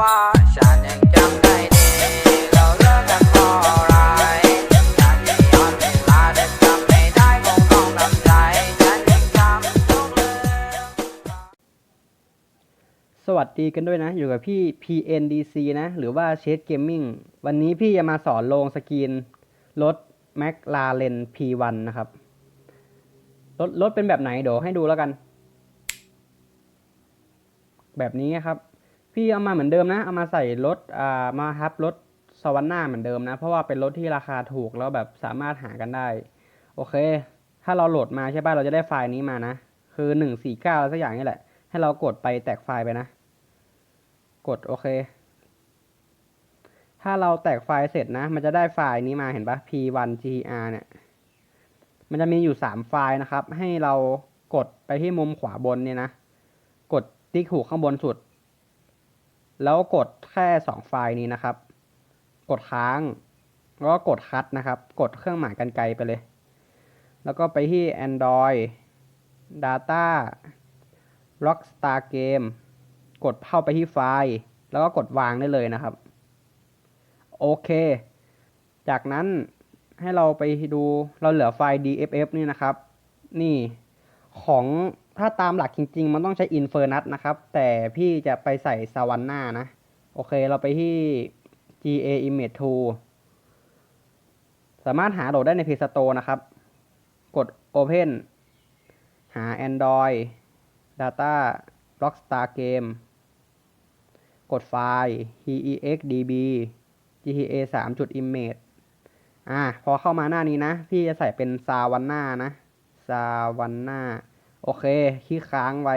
ว่าฉันยังจำได้ดีเราเลิกกันเพราะอะไรฉันยังย้อนเวลาแต่จำไม่ได้คงต้องทำใจฉันยังจำทุกเรื่องสวัสดีกันด้วยนะ อยู่กับพี่ PNDC นะ หรือว่าเชดเกมมิ่งวันนี้พี่จะมาสอนลงสกรีนรถ McLaren P1 นะครับรถรถเป็นแบบไหนเดี๋ยวให้ดูแล้วกัน แบบนี้ครับ พี่เอามาเหมือนเดิมนะ เอามาใส่รถอ่ามาฮับรถสวรรค์หน้าเหมือนเดิมนะ เพราะว่าเป็นรถที่ราคาถูกแล้วแบบสามารถหากันได้ โอเค ถ้าเราโหลดมาใช่ป่ะเราจะได้ไฟล์นี้มานะ คือหนึ่งสี่เก้าสักอย่างนี่แหละ ให้เรากดไปแตกไฟล์ไปนะ กดโอเค ถ้าเราแตกไฟล์เสร็จนะ มันจะได้ไฟล์นี้มาเห็นปะ p1gr เนี่ย มันจะมีอยู่สามไฟล์นะครับ ให้เรากดไปที่มุมขวาบนเนี่ยนะ กดติ๊กถูกข้างบนสุด แล้วกดแค่สองไฟล์นี้นะครับ กดค้าง แล้วก็กดคัดนะครับ กดเครื่องหมายกันไกลไปเลย แล้วก็ไปที่ Android Data Rockstar Game กดเข้าไปที่ไฟล์ แล้วก็กดวางได้เลยนะครับ โอเค จากนั้นให้เราไปดูเราเหลือไฟล์ DFF นี่นะครับ นี่ของ ถ้าตามหลักจริง ๆ มันต้องใช้ Infernus นะครับ แต่พี่จะไปใส่ Savanna นะ โอเคเราไปที่ GA Image Tool สามารถหาโหลดได้ใน Play Store นะครับ กด Open หา Android Data Rockstar Game กดไฟล์ hexdb gta 3 จุด image อ่า พอเข้ามาหน้านี้นะ พี่จะใส่เป็นซาวันนานะซาวันนา โอเคคลิกค้างไว้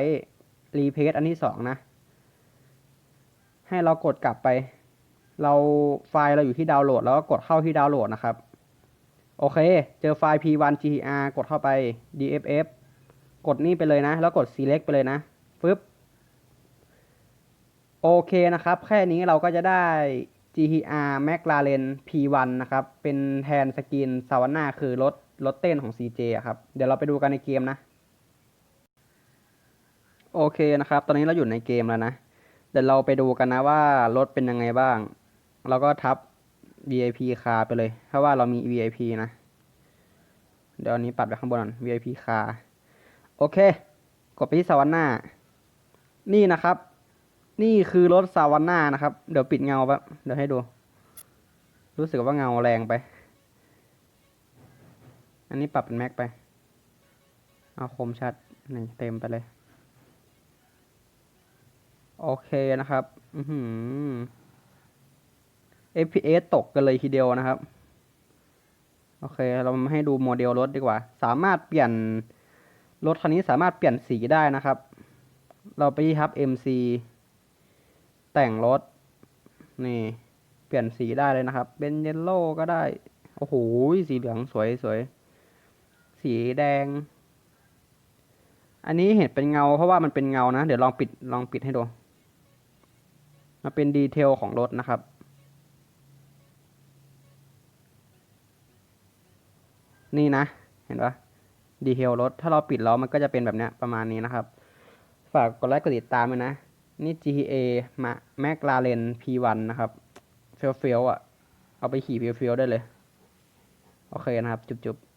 รีเพสอันที่สองนะ ให้เรากดกลับไป เราไฟล์เราอยู่ที่ดาวน์โหลด แล้วก็กดเข้าที่ดาวน์โหลดนะครับ โอเค เจอไฟล์ p1 gtr กดเข้าไป dff กดนี่ไปเลยนะ แล้วกด select ไปเลยนะปึ๊บโอเคนะครับ แค่นี้เราก็จะได้ GTR McLaren P1 นะครับ เป็นแทนสกินซาวน่าคือรถรถเต้นของ CJ ครับ เดี๋ยวเราไปดูกันในเกมนะ โอเคนะครับ ตอนนี้เราอยู่ในเกมแล้วนะ เดี๋ยวเราไปดูกันนะว่ารถเป็นยังไงบ้าง เราก็ทับ VIP คาไปเลย เพราะว่าเรามี VIP นะ เดี๋ยวนี้ปัดไปข้างบนก่อน VIP คาโอเค กดไปที่ซาวน่านี่นะครับ นี่คือรถซาวาน่านะครับ เดี๋ยวปิดเงาแป๊บเดี๋ยวให้ดู รู้สึกว่าเงาแรงไป อันนี้ปรับเป็นแม็กไป เอาคมชัด นี่เต็มไปเลย โอเคนะครับ อือ FPS ตกกันเลยทีเดียวนะครับ โอเค เรามาให้ดูโมเดลรถดีกว่า สามารถเปลี่ยน รถคันนี้สามารถเปลี่ยนสีได้นะครับ เราไปที่ทับ MC แต่งรถ นี่ เปลี่ยนสีได้เลยนะครับ เป็นเยลโล่ก็ได้ โอ้โห สีเหลืองสวยสวย สีแดง อันนี้เห็นเป็นเงาเพราะว่ามันเป็นเงานะ เดี๋ยวลองปิดลองปิดให้ดู มาเป็นดีเทลของรถนะครับ นี่นะ เห็นปะดีเทลรถ ถ้าเราปิดล้วมันก็จะเป็นแบบนี้ประมาณนี้นะครับ ฝากกดไลค์กดติดตามด้วยนะ นี่ GTA มา McLaren P1 นะครับเฟียวๆอะ เอาไปขี่เฟียวๆได้เลย โอเคนะครับ จุบๆ